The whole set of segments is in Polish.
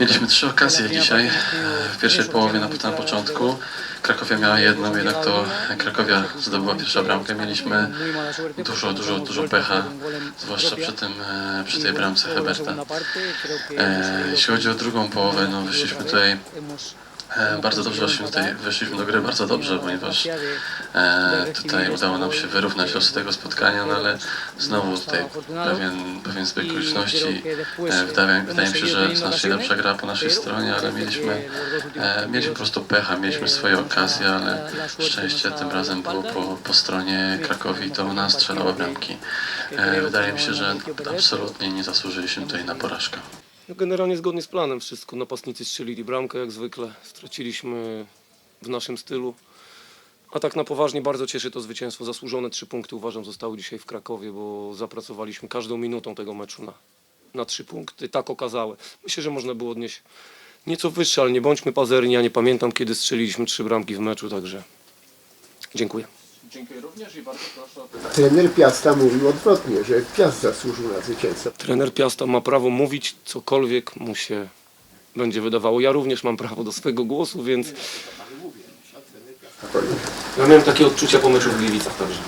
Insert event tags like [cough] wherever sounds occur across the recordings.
Mieliśmy trzy okazje dzisiaj. W pierwszej połowie na początku Krakowia miała jedną, jednak to Krakowia zdobyła pierwszą bramkę. Mieliśmy dużo, dużo, dużo pecha, zwłaszcza przy, tym, e, przy tej bramce Heberta. E, Jeśli chodzi o drugą połowę, no wyszliśmy tutaj bardzo dobrze, weszliśmy, tutaj, weszliśmy do gry bardzo dobrze, ponieważ e, tutaj udało nam się wyrównać losy tego spotkania, no ale znowu tutaj pewien, pewien zbieg okoliczności. E, wydaje, wydaje mi się, że znacznie lepsza gra po naszej stronie, ale mieliśmy, e, mieliśmy po prostu pecha, mieliśmy swoje okazje, ale szczęście tym razem było po, po stronie Krakowi, to ona strzelała bramki. E, wydaje mi się, że absolutnie nie zasłużyliśmy tutaj na porażkę. No generalnie zgodnie z planem wszystko. Napastnicy strzelili bramkę jak zwykle. Straciliśmy w naszym stylu. A tak na poważnie bardzo cieszy to zwycięstwo. Zasłużone trzy punkty uważam zostały dzisiaj w Krakowie, bo zapracowaliśmy każdą minutą tego meczu na, na trzy punkty. Tak okazałe. Myślę, że można było odnieść nieco wyższe, ale nie bądźmy pazerni. Ja nie pamiętam kiedy strzeliliśmy trzy bramki w meczu, także dziękuję. Dziękuję również i bardzo proszę o Trener Piasta mówił odwrotnie, że Piast zasłużył na zwycięstwo. Trener Piasta ma prawo mówić cokolwiek mu się będzie wydawało. Ja również mam prawo do swojego głosu, więc ja miałem takie odczucia po meczu w Gliwicach także.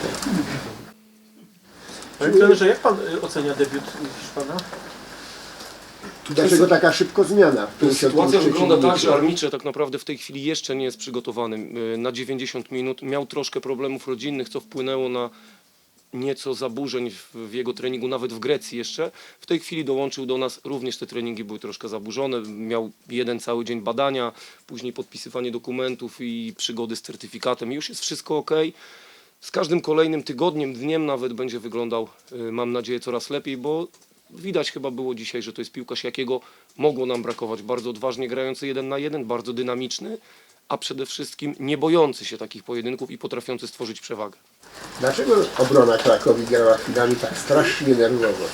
Panie trenerze, jak pan y, ocenia debiut Hiszpana? Dlaczego taka szybko zmiana? w 53 Sytuacja wygląda tak, że Armicze tak naprawdę w tej chwili jeszcze nie jest przygotowany y, na 90 minut. Miał troszkę problemów rodzinnych, co wpłynęło na nieco zaburzeń w, w jego treningu, nawet w Grecji jeszcze. W tej chwili dołączył do nas, również te treningi były troszkę zaburzone. Miał jeden cały dzień badania, później podpisywanie dokumentów i przygody z certyfikatem. Już jest wszystko ok. Z każdym kolejnym tygodniem, dniem nawet będzie wyglądał, y, mam nadzieję, coraz lepiej, bo widać chyba było dzisiaj, że to jest piłkarz, jakiego mogło nam brakować. Bardzo odważnie grający jeden na jeden, bardzo dynamiczny, a przede wszystkim nie bojący się takich pojedynków i potrafiący stworzyć przewagę. Dlaczego obrona Krakowi grała chwilami tak strasznie nerwowo?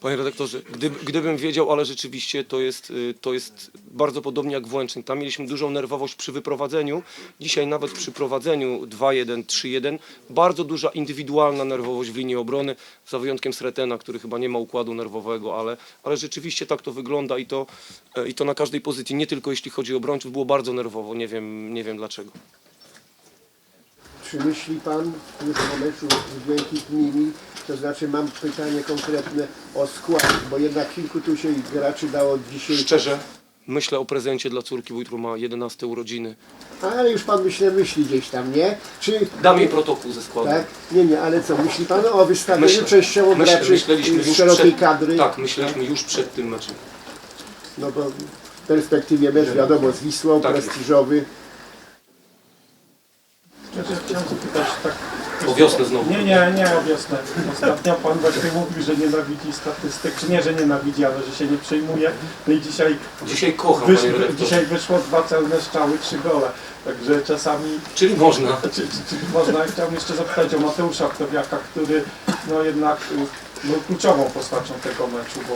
Panie redaktorze, gdyby, gdybym wiedział, ale rzeczywiście to jest, y, to jest bardzo podobnie jak w. Tam mieliśmy dużą nerwowość przy wyprowadzeniu. Dzisiaj nawet przy prowadzeniu 2-1, 3-1 bardzo duża indywidualna nerwowość w linii obrony, za wyjątkiem Sretena, który chyba nie ma układu nerwowego, ale, ale rzeczywiście tak to wygląda i to, e, i to na każdej pozycji, nie tylko jeśli chodzi o obrońców, było bardzo nerwowo, nie wiem, nie wiem dlaczego. Czy myśli Pan już o meczu z? To znaczy mam pytanie konkretne o skład, bo jednak kilku tu się graczy dało dzisiaj... Szczerze, myślę o prezencie dla córki, bo jutro ma 11 urodziny. Ale już Pan myślę myśli gdzieś tam, nie? Czy... Dam jej protokół ze składu. Tak? Nie, nie, ale co? Myśli Pan o wystawieniu Myślę. częściowo Myślę, graczy myśleliśmy z szerokiej przed, kadry? Tak, myśleliśmy już przed tym meczem. No bo w perspektywie mecz wiadomo z Wisłą, Tak jest. prestiżowy. Znaczy, chciałem zapytać tak. O wiosnę znowu. Nie, nie, nie o wiosnę. Ostatnio pan właśnie mówił, że nienawidzi statystyk, czy nie, że nienawidzi, ale że się nie przejmuje. No i dzisiaj, Dzisiaj kocham, wysz, panie redaktorze. dzisiaj wyszło dwa celne strzały, trzy gole. Także czasami Czyli można. [laughs] czy, czy, czy można, chciałbym jeszcze zapytać o Mateusza Ktowiaka, który no jednak y, był kluczową postacią tego meczu, bo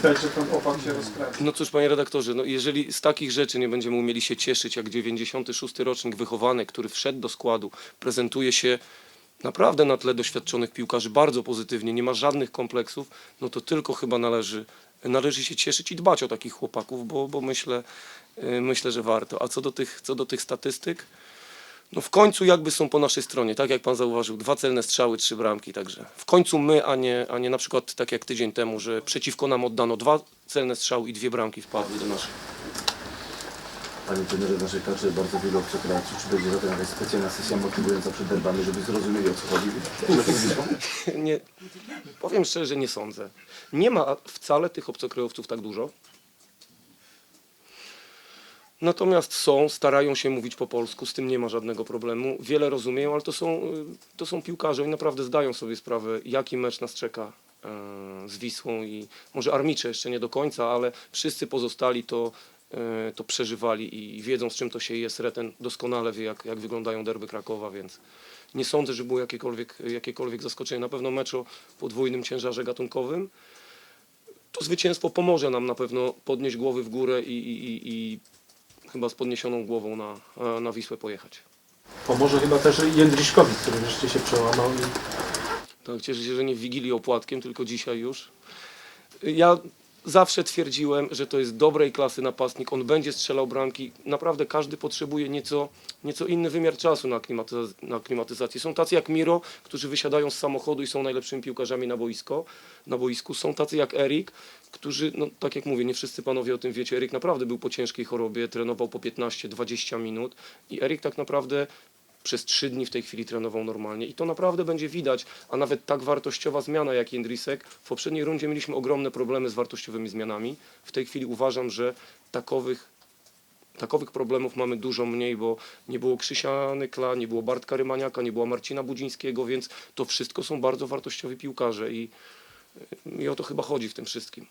widać, że ten opak się rozkręca. No cóż, panie redaktorze, no jeżeli z takich rzeczy nie będziemy umieli się cieszyć, jak 96 rocznik wychowany, który wszedł do składu, prezentuje się naprawdę na tle doświadczonych piłkarzy bardzo pozytywnie, nie ma żadnych kompleksów, no to tylko chyba należy, należy się cieszyć i dbać o takich chłopaków, bo, bo myślę, yy, myślę, że warto. A co do tych, co do tych statystyk, no w końcu jakby są po naszej stronie, tak jak pan zauważył, dwa celne strzały, trzy bramki, także w końcu my, a nie, a nie na przykład tak jak tydzień temu, że przeciwko nam oddano dwa celne strzały i dwie bramki wpadły do naszych. Panie trenerze, narzekacie bardzo wielu obcokrajowców. Czy będzie zatem jakaś specjalna sesja motywująca przed derbami, żeby zrozumieli o co chodzi? [laughs] Nie, powiem szczerze, że nie sądzę. Nie ma wcale tych obcokrajowców tak dużo. Natomiast są, starają się mówić po polsku, z tym nie ma żadnego problemu. Wiele rozumieją, ale to są, y, to są piłkarze i naprawdę zdają sobie sprawę, jaki mecz nas czeka e, z Wisłą i może Armicze jeszcze nie do końca, ale wszyscy pozostali to, e, to przeżywali i wiedzą z czym to się je. Reten doskonale wie, jak, jak wyglądają derby Krakowa, więc nie sądzę, że było jakiekolwiek, jakiekolwiek zaskoczenie. Na pewno mecz o podwójnym ciężarze gatunkowym. To zwycięstwo pomoże nam na pewno podnieść głowy w górę i, i, i chyba z podniesioną głową na, na Wisłę pojechać. Pomoże chyba też Jędryśkowi, który wreszcie się przełamał i Tak, cieszę się, że nie w Wigilii opłatkiem, tylko dzisiaj już. Ja Zawsze twierdziłem, że to jest dobrej klasy napastnik, on będzie strzelał bramki. Naprawdę każdy potrzebuje nieco, nieco inny wymiar czasu na, aklimatyz- na aklimatyzację. Są tacy jak Miro, którzy wysiadają z samochodu i są najlepszymi piłkarzami na, boisko, na boisku. Są tacy jak Erik, którzy, no tak jak mówię, nie wszyscy panowie o tym wiecie, Erik naprawdę był po ciężkiej chorobie, trenował po 15-20 minut i Erik tak naprawdę przez trzy dni w tej chwili trenował normalnie. I to naprawdę będzie widać, a nawet tak wartościowa zmiana jak Jędrisek, w poprzedniej rundzie mieliśmy ogromne problemy z wartościowymi zmianami, w tej chwili uważam, że takowych Takowych problemów mamy dużo mniej, bo nie było Krzysia Nykla, nie było Bartka Rymaniaka, nie było Marcina Budzińskiego, więc to wszystko są bardzo wartościowi piłkarze i, i o to chyba chodzi w tym wszystkim.